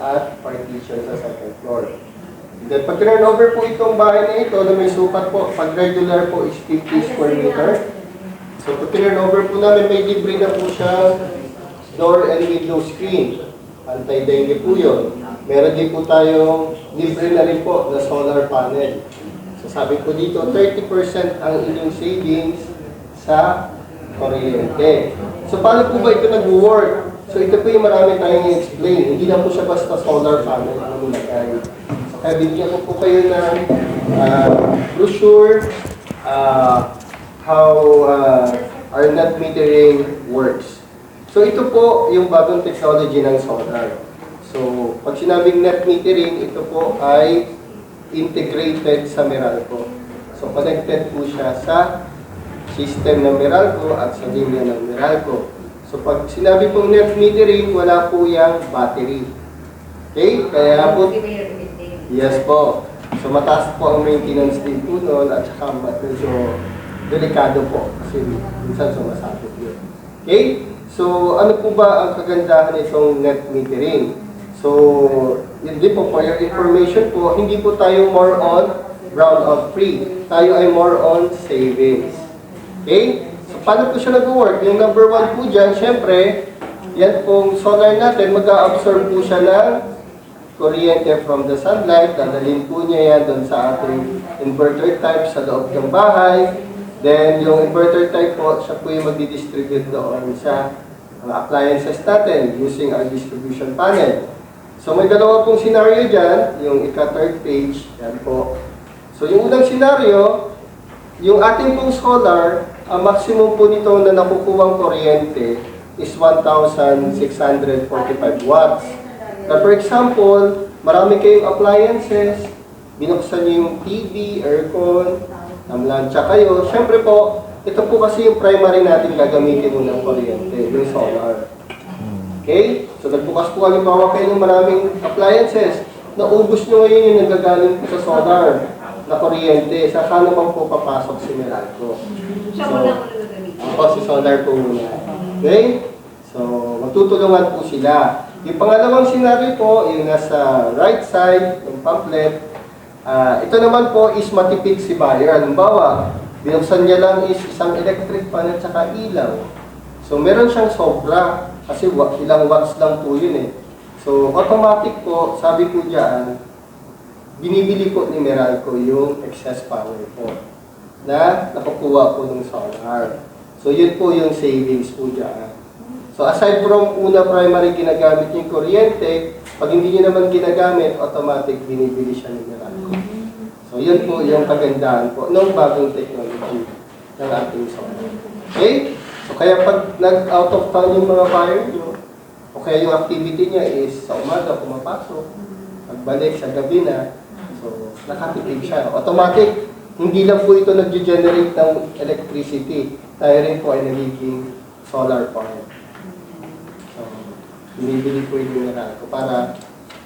at partition sa second floor. Then pag turn over po itong bahay na ito na may sukat po, pag regular po is 50 square meter. So pag turn over po namin, may libre na po siya door and window screen. Anti-dengue po yun. Meron din po tayong libre na rin po na solar panel. So sabi ko dito, 30% ang inyong savings sa kuryente. So paano po ba ito nag-work? So ito po yung marami tayong i-explain. Hindi lang po siya basta solar panel ang nilagay. So kaya bigyan ko po kayo ng uh, brochure uh, how uh, our net metering works. So ito po yung bagong technology ng solar. So pag sinabing net metering, ito po ay integrated sa Meralco. So connected po siya sa system ng Meralco at sa linya ng Meralco. So pag sinabi pong net metering, wala po yung battery. Okay? Kaya po, yes po. So mataas po ang maintenance din po noon at saka medyo delikado po kasi minsan sumasabit yun. Okay? So ano po ba ang kagandahan nitong net metering? So, yun din po for your information po, hindi po tayo more on brownout free. Tayo ay more on savings. Okay? Paano po siya nag-work? Yung number one po dyan, syempre, yan pong solar natin, mag-absorb po siya ng kuryente from the sunlight. Dadalhin po niya yan doon sa ating inverter type sa loob ng bahay. Then, yung inverter type po, siya po yung magdi-distribute doon sa mga appliances natin using our distribution panel. So may dalawa pong scenario dyan, yung ika-third page, yan po. So yung unang scenario, yung ating pong solar, ang maximum po nito na nakukuwang kuryente is 1,645 watts. Na for example, marami kayong appliances, binuksan niyo yung TV, aircon, namlansya kayo. Siyempre po, ito po kasi yung primary natin gagamitin mo ng kuryente, yung solar. Okay? So nagbukas po halimbawa kayo ng maraming appliances. Naubos nyo ngayon yung nagagaling po sa solar na kuryente. Saka naman po papasok si Meralco. Siya mo lang ulo gagamitin. Ako si solar po muna. Okay? So magtutulungan po sila. Yung pangalawang scenario po, yung nasa right side ng pamphlet, ah, ito naman po is matipid si buyer. Halimbawa, binuksan niya lang is isang electric pan at saka ilaw. So meron siyang sobra kasi ilang watts lang po yun eh. So automatic po, sabi po diyan, binibili po ni Meralco yung excess power po na nakukuha po ng solar. So yun po yung savings po diyan. So aside from una primary ginagamit yung kuryente, pag hindi niyo naman ginagamit, automatic binibili siya ni Meralco. So yun po yung kagandahan po ng bagong technology ng ating solar. Okay? So kaya pag nag-out of town yung mga buyer nyo, o kaya yung activity niya is sa umaga pumapasok, pagbalik sa gabi na, so nakatipid siya. Automatic, hindi lang po ito nag-generate ng electricity. Tayo rin po ay nagiging solar farm. So, binibili po yung Meralco para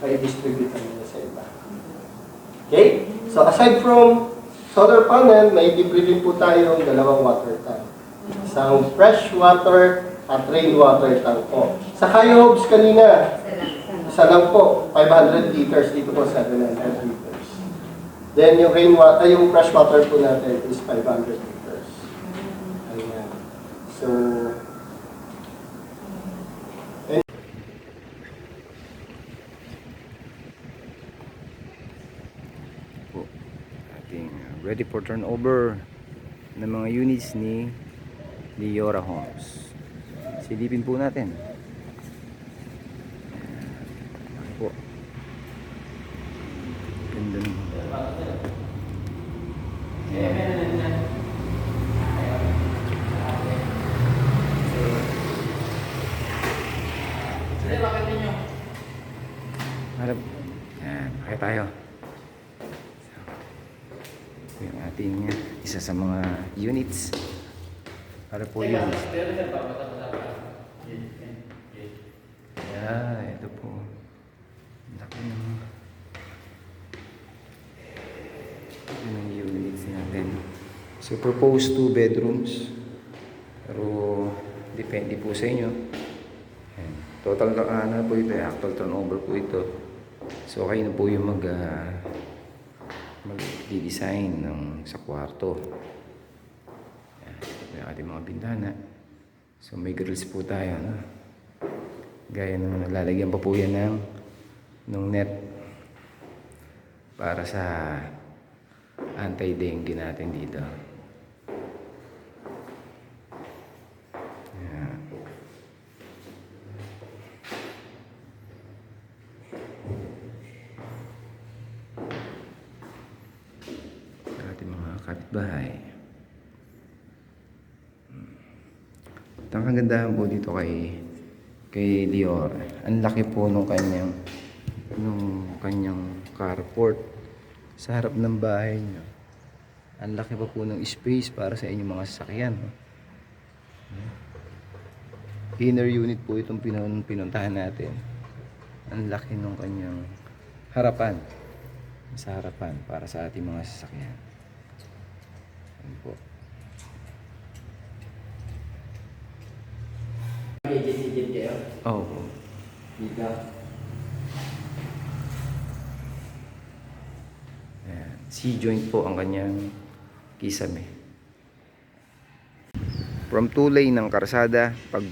i-distribute nila sa iba. Okay? So aside from solar panel, may libre din po tayong dalawang water tank. Isang fresh water at rainwater tank po. Sa Kayo Hobs kanina, isa lang po, 500 liters, dito po 700 liters. Then yung rainwater, yung fresh water po natin is 500 liters. Ayan. So, uh, ready for turnover ng mga units ni Liora Homes. Silipin po natin. Po. Ganda ng. Harap. Ayan, kaya tayo. Ito yung ating isa sa mga units. Para po yun. Yeah, ito po. Laki ng laki ng units natin. So, proposed two bedrooms. Pero, depende po sa inyo. Ayan. Total na ano po ito, eh, actual turnover po ito. So kayo na po yung mag ah, mag-design ng sa kwarto. Yan, ito yung ating mga bintana. So may grills po tayo, no? Gaya nung lalagyan pa po yan ng, ng net para sa anti-dengue natin dito. Yan. ating kapitbahay. At ang kagandahan po dito kay kay Dior, ang laki po nung kanyang nung kanyang carport sa harap ng bahay niyo. Ang laki pa po ng space para sa inyong mga sasakyan. no? Inner unit po itong pinun pinuntahan natin. Ang laki nung kanyang harapan. Sa harapan para sa ating mga sasakyan. Agent-agent kayo? Oo po. Dito? Ayan. C-joint po ang kanyang kisame. From two lane ng karsada, pag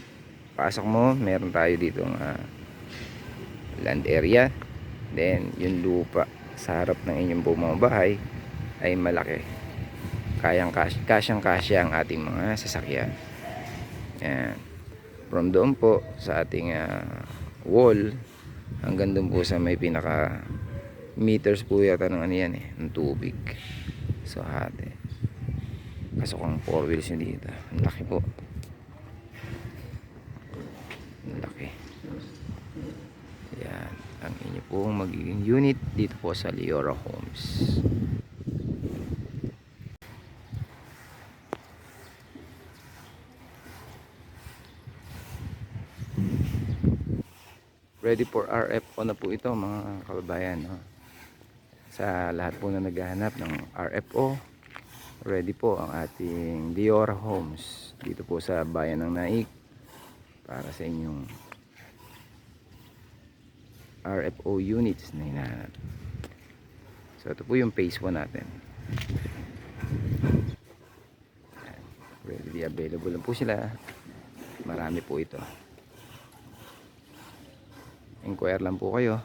pasok mo, meron tayo dito land area. Then, yung lupa sa harap ng inyong bumabahay ay malaki. Kayang kas kasyang kasya ang ating mga sasakyan. Ayan. From doon po sa ating ah, wall hanggang doon po sa may pinaka meters po yata ng ano yan eh, ng tubig. So hati. Pasok ang four wheels nyo dito. Ang laki po. Ang laki. Yan. Ang inyo pong magiging unit dito po sa Leora Homes. Ready for RFO na po ito mga kababayan. No? Sa lahat po na naghahanap ng RFO, ready po ang ating Dior Homes dito po sa bayan ng Naik para sa inyong RFO units na hinahanap. So ito po yung phase 1 natin. Readily available lang po sila. Marami po ito. Inquire lang po kayo